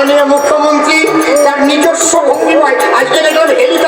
মাননীয় মুখ্যমন্ত্রী তার নিজস্ব ভঙ্গিমায় আজকে দেখলাম হেলিকপ্টার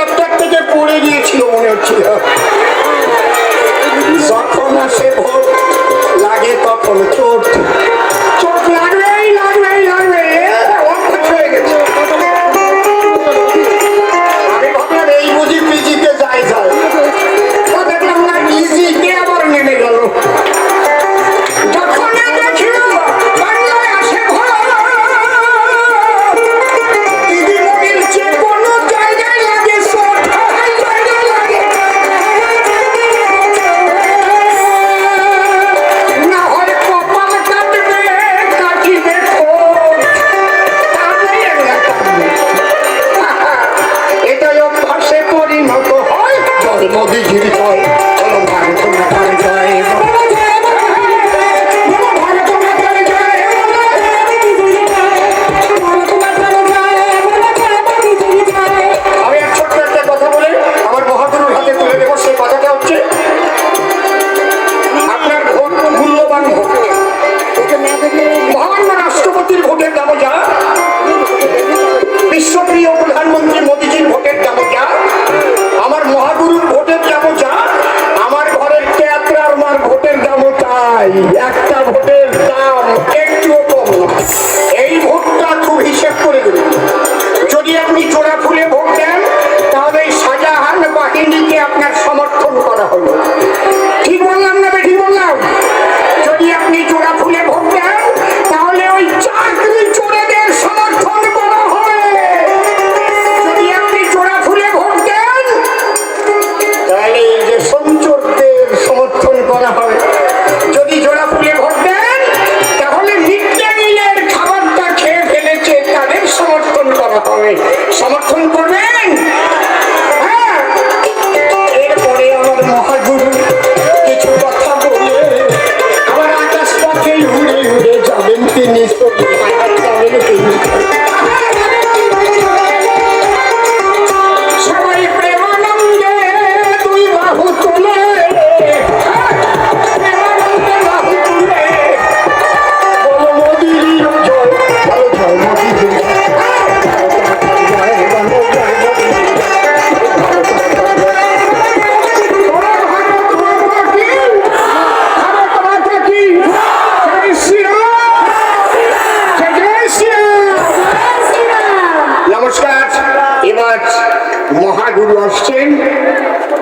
আসছেন।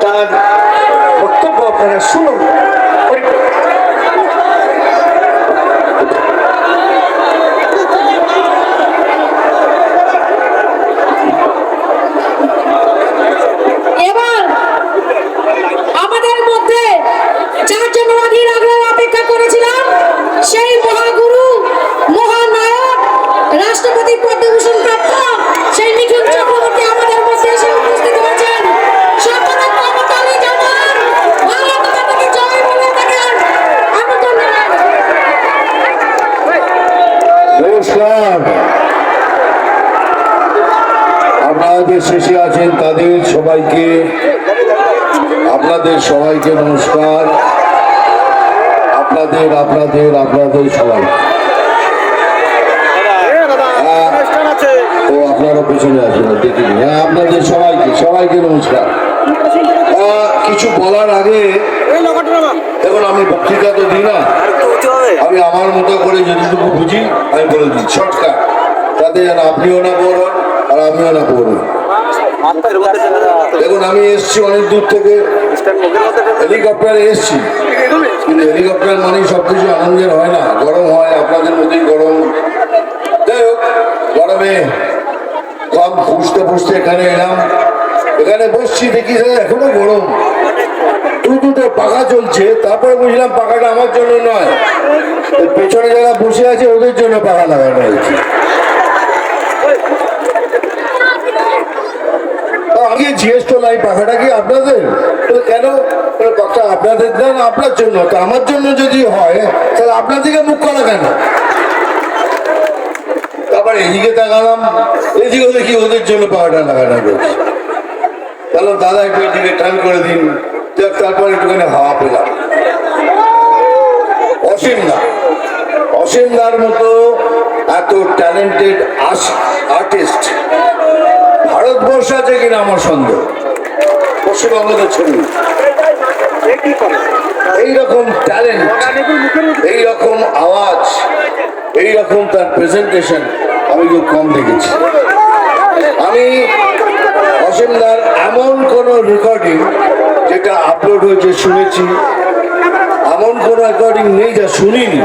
তার বক্তব্য আপনারা শুনুন। নমস্কার আপনাদের শেষে আছেন তাদের সবাইকে। আপনাদের সবাইকে নমস্কার। আপনাদের আপনাদের আপনাদের সবাই। ও আপনারা পেছনে আছেন দেখিনি হ্যাঁ আপনাদের সবাইকে সবাইকে নমস্কার। কিছু বলার আগে দেখুন আমি বক্তৃতা তো দিই না। আমি আমার মতো করে যতটুকু বুঝি আমি বলে দিই শর্টকাট তাতে যেন আপনিও না পড়বেন আর আমিও না পড়বেন দেখুন আমি এসছি অনেক দূর থেকে। হেলিকপ্টারে এসছি। কিন্তু হেলিকপ্টার মানেই সব কিছু আনন্দের হয় না গরম হয় আপনাদের মধ্যেই গরম। যাই হোক গরমে কম ফুসতে ফুসতে এখানে এলাম। এখানে বসছি দেখি এখনও গরম। দু দুটো পাখা চলছে, তারপরে বুঝলাম পাখাটা আমার জন্য নয়। পেছনে যারা বসে আছে, ওদের জন্য পাখা লাগানো হয়েছে। আমি পাখাটা কি আপনাদের? কেন? আপনাদের দেন আপনার জন্য। আমার জন্য যদি হয়, তাহলে আপনার দিকে মুখ করা কেন? তারপর এদিকে দেখি ওদের জন্য পাখাটা লাগানো হয়েছে। তাহলে দাদা, একটু এদিকে টান করে দিন। তারপর একটুখানি হাওয়া পেলাম। অসীম দা। অসীম দার মতো এত ট্যালেন্টেড আর্টিস্ট ভারতবর্ষে আছে কিনা আমার সন্দেহ। পশ্চিমবঙ্গতে ছবি। এইরকম ট্যালেন্ট এইরকম আওয়াজ, এইরকম তার প্রেজেন্টেশন আমি খুব কম দেখেছি। আমি অসীমদার এমন কোন রেকর্ডিং যেটা আপলোড হয়েছে, শুনেছি। এমন কোন রেকর্ডিং নেই যা শুনিনি।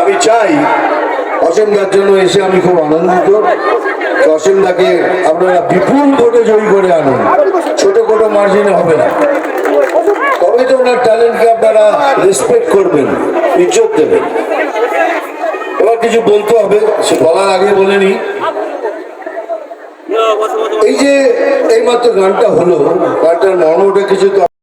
আমি চাই অসীমদার জন্য এসে আমি খুব আনন্দিত। অসীমদাকে আপনারা বিপুল ভোটে জয়ী করে আনুন। ছোট ছোট মার্জিনে হবে না। তবে তো ওনার ট্যালেন্টকে আপনারা রেসপেক্ট করবেন, ইজ্জত দেবেন। এবার কিছু বলতে হবে, সে বলার আগে বলে নি এই যে এইমাত্র গানটা হলো গানটার মর্মটা কিছু তো